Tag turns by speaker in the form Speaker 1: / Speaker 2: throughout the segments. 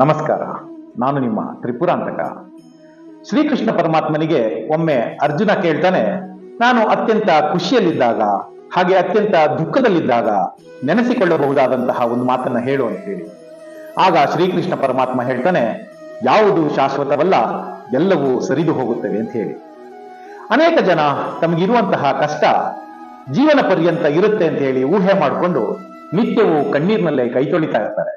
Speaker 1: ನಮಸ್ಕಾರ. ನಾನು ನಿಮ್ಮ ತ್ರಿಪುರಾಂತಕ. ಶ್ರೀಕೃಷ್ಣ ಪರಮಾತ್ಮನಿಗೆ ಒಮ್ಮೆ ಅರ್ಜುನ ಕೇಳ್ತಾನೆ, ನಾನು ಅತ್ಯಂತ ಖುಷಿಯಲ್ಲಿದ್ದಾಗ, ಹಾಗೆ ಅತ್ಯಂತ ದುಃಖದಲ್ಲಿದ್ದಾಗ ನೆನೆಸಿಕೊಳ್ಳಬಹುದಾದಂತಹ ಒಂದು ಮಾತನ್ನ ಹೇಳು ಅಂತ ಹೇಳಿ. ಆಗ ಶ್ರೀಕೃಷ್ಣ ಪರಮಾತ್ಮ ಹೇಳ್ತಾನೆ, ಯಾವುದು ಶಾಶ್ವತವಲ್ಲ, ಎಲ್ಲವೂ ಸರಿದು ಹೋಗುತ್ತವೆ ಅಂತ ಹೇಳಿ. ಅನೇಕ ಜನ ತಮಗಿರುವಂತಹ ಕಷ್ಟ ಜೀವನ ಪರ್ಯಂತ ಇರುತ್ತೆ ಅಂತ ಹೇಳಿ ಊಹೆ ಮಾಡಿಕೊಂಡು ನಿತ್ಯವೂ ಕಣ್ಣೀರಿನಲ್ಲೇ ಕೈ ತೊಳಿತಾ ಇರ್ತಾರೆ.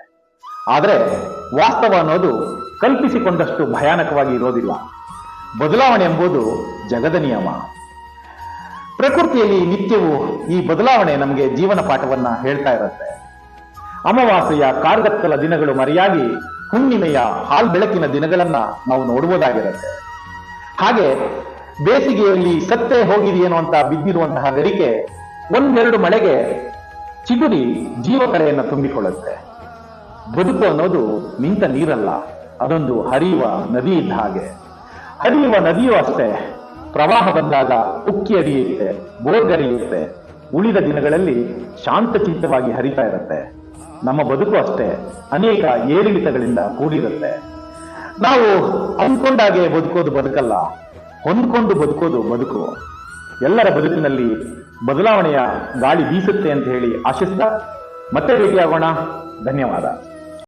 Speaker 1: ಆದರೆ ವಾಸ್ತವ ಅನ್ನೋದು ಕಲ್ಪಿಸಿಕೊಂಡಷ್ಟು ಭಯಾನಕವಾಗಿ ಇರೋದಿಲ್ಲ. ಬದಲಾವಣೆ ಎಂಬುದು ಜಗದ ನಿಯಮ. ಪ್ರಕೃತಿಯಲ್ಲಿ ನಿತ್ಯವೂ ಈ ಬದಲಾವಣೆ ನಮಗೆ ಜೀವನ ಪಾಠವನ್ನ ಹೇಳ್ತಾ ಇರುತ್ತೆ. ಅಮಾವಾಸ್ಯೆಯ ಕಾರ್ಗತ್ತಲ ದಿನಗಳು ಮರೆಯಾಗಿ ಹುಣ್ಣಿಮೆಯ ಹಾಲ್ ಬೆಳಕಿನ ದಿನಗಳನ್ನ ನಾವು ನೋಡುವುದಾಗಿರುತ್ತೆ ಹಾಗೆ ಬೇಸಿಗೆಯಲ್ಲಿ ಸತ್ತೇ ಹೋಗಿದೆಯೇನೋ ಅಂತ ಬಿದ್ದಿರುವಂತಹ ಗರಿಕೆ ಒಂದೆರಡು ಮಳೆಗೆ ಚಿಗುರಿ ಜೀವಕಡೆಯನ್ನು ತುಂಬಿಕೊಳ್ಳುತ್ತೆ. ಬದುಕು ಅನ್ನೋದು ನಿಂತ ನೀರಲ್ಲ. ಅದೊಂದು ಹರಿಯುವ ನದಿ ಇದ್ದ ಹಾಗೆ. ಹರಿಯುವ ನದಿಯೂ ಅಷ್ಟೇ. ಪ್ರವಾಹ ಬಂದಾಗ ಉಕ್ಕಿ ಅರಿಯುತ್ತೆ ಬೋರ್ಗರಿಯುತ್ತೆ ಉಳಿದ ದಿನಗಳಲ್ಲಿ ಶಾಂತಚಿತ್ತವಾಗಿ ಹರಿತಾ ಇರುತ್ತೆ. ನಮ್ಮ ಬದುಕು ಅಷ್ಟೇ ಅನೇಕ ಏರಿಳಿತಗಳಿಂದ ಕೂಡಿರುತ್ತೆ. ನಾವು ಅಂದ್ಕೊಂಡಾಗೆ ಬದುಕೋದು ಬದುಕಲ್ಲ. ಹೊಂದ್ಕೊಂಡು ಬದುಕೋದು ಬದುಕು. ಎಲ್ಲರ ಬದುಕಿನಲ್ಲಿ ಬದಲಾವಣೆಯ ಗಾಳಿ ಬೀಸುತ್ತೆ ಅಂತ ಹೇಳಿ ಆಶಿಸ್ತಾ ಮತ್ತೆ ಭೇಟಿಯಾಗೋಣ. ಧನ್ಯವಾದ.